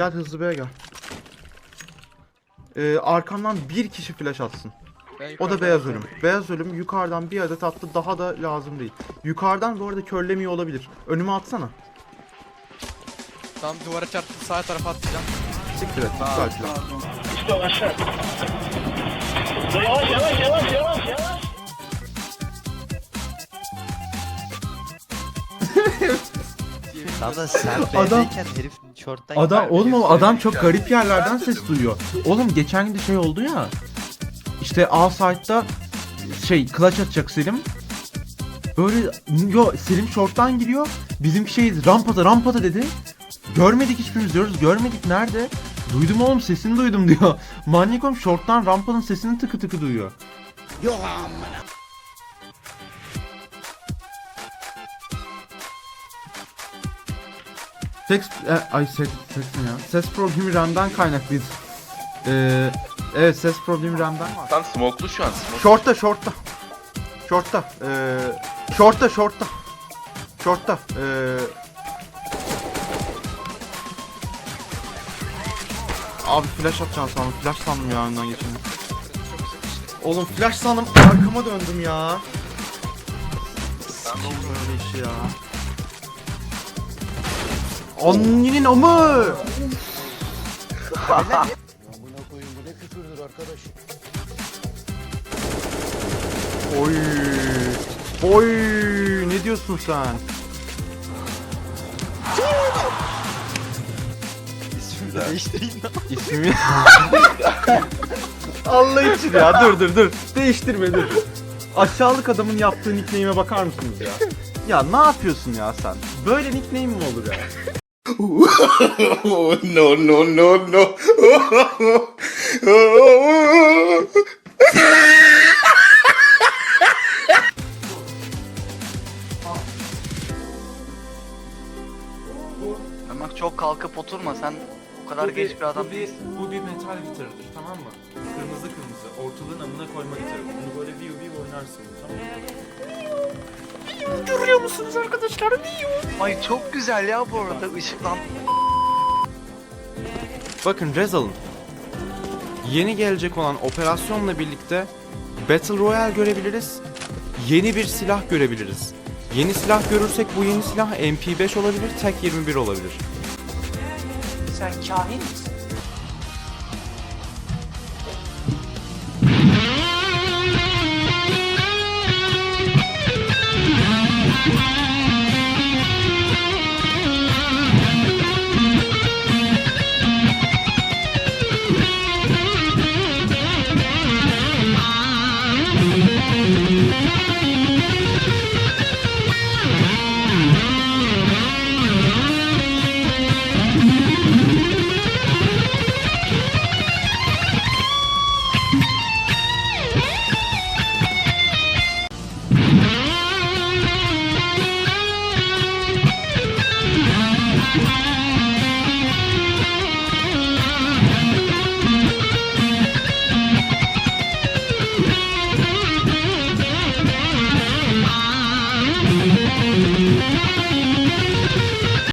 Gel hızlı B'ye gel. Ee, arkamdan bir kişi flash atsın. Ben O da yukarıdan beyaz ölüm. Beyaz ölüm yukarıdan bir adet attı daha da lazım değil. Yukarıdan bu arada körlemiyor olabilir. Önüme atsana. Tam duvara çarptım sağ tarafa atacağım. Siktir et. Güzel. Yavaş yavaş yavaş yavaş yavaş. Adam sen Adam- herif short'tan Adam oğlum o adam çok garip yerlerden ses duyuyor. Oğlum geçen gün de şey oldu ya. İşte A site'da şey clutch atacak Selim. Böyle yo Selim short'tan giriyor. Bizimki şey rampada rampada dedi. Görmedik hiçbirimiz diyoruz. Görmedik nerede? Duydum oğlum sesini duydum diyor. Manyak oğlum short'tan rampanın sesini tıkı tıkı duyuyor. Seks, e, ay ses ne ya? Ses problemi RAM'den kaynaklıyız. Ee, evet ses problemi RAM'den var. Tam smoke'lu şu an. Smoke. Short'ta, short'ta. Short'ta. Ee, short'ta, short'ta. Short'ta. Ee... Abi flash atacağım sandım. Flash sandım ya önden geçeni. Oğlum flash sandım. Arkama döndüm ya. Böyle işi ya. Anninin amı. Oy. Oy. Ne diyorsun sen? İsmini değiştireyim lan. İsmi... Allah için ya dur dur dur. Değiştirme dur. Aşağılık adamın yaptığı nickname'e bakar mısınız ya? Ya ne yapıyorsun ya sen? Böyle nickname mi olur ya? Oh, no, no, no, no. Ama çok kalkıp oturma sen o kadar genç bir adam bu bir, bu bir metal gitarıdır tamam mı? Kırmızı kırmızı ortalığın amına koyma gitarı. Bunu böyle viu viu oynarsın tamam mı? Ay çok güzel ya bu arada ışıklan. Bakın Rezal'ın yeni gelecek olan operasyonla birlikte Battle Royale görebiliriz. Yeni bir silah görebiliriz. Yeni silah görürsek bu yeni silah MP5 olabilir, Tek 21 olabilir. Sen kahin misin?